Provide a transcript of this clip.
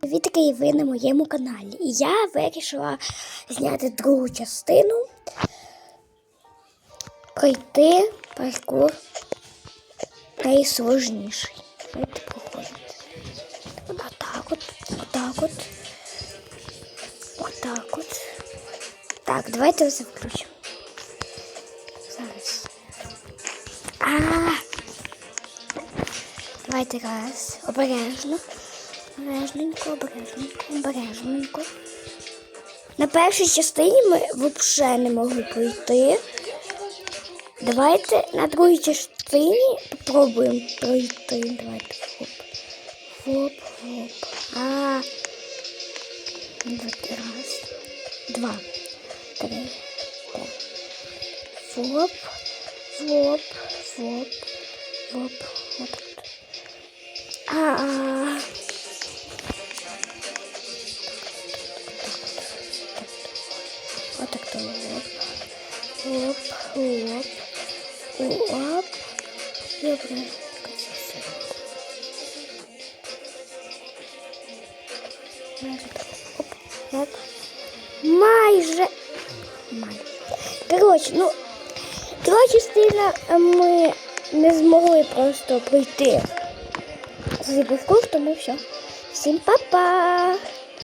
Привіт, і ви на моєму каналі. І я вирішила зняти другу частину. Пройти паркур найсложніший. Давайте проходити. Отак от, отак от. Отак от. Так, давайте все включимо. Зараз. А! Давайте раз. Обережно. Обережненько, обережненько, обережненько. На першій частині ми взагалі не могли пройти. Давайте на другій частині спробуємо пройти. Давайте хоп. Хоп, хоп. А. Раз. Два. Три. О. Фоп. Фоп. Фоп. Фоп. Вот так. А. Вот так то оп, оп, оп, оп. Добре. Оп, оп. Майже. Майже. Коротше, ну, друга частина е, ми не змогли просто пройти. З тому все. Всім па-па!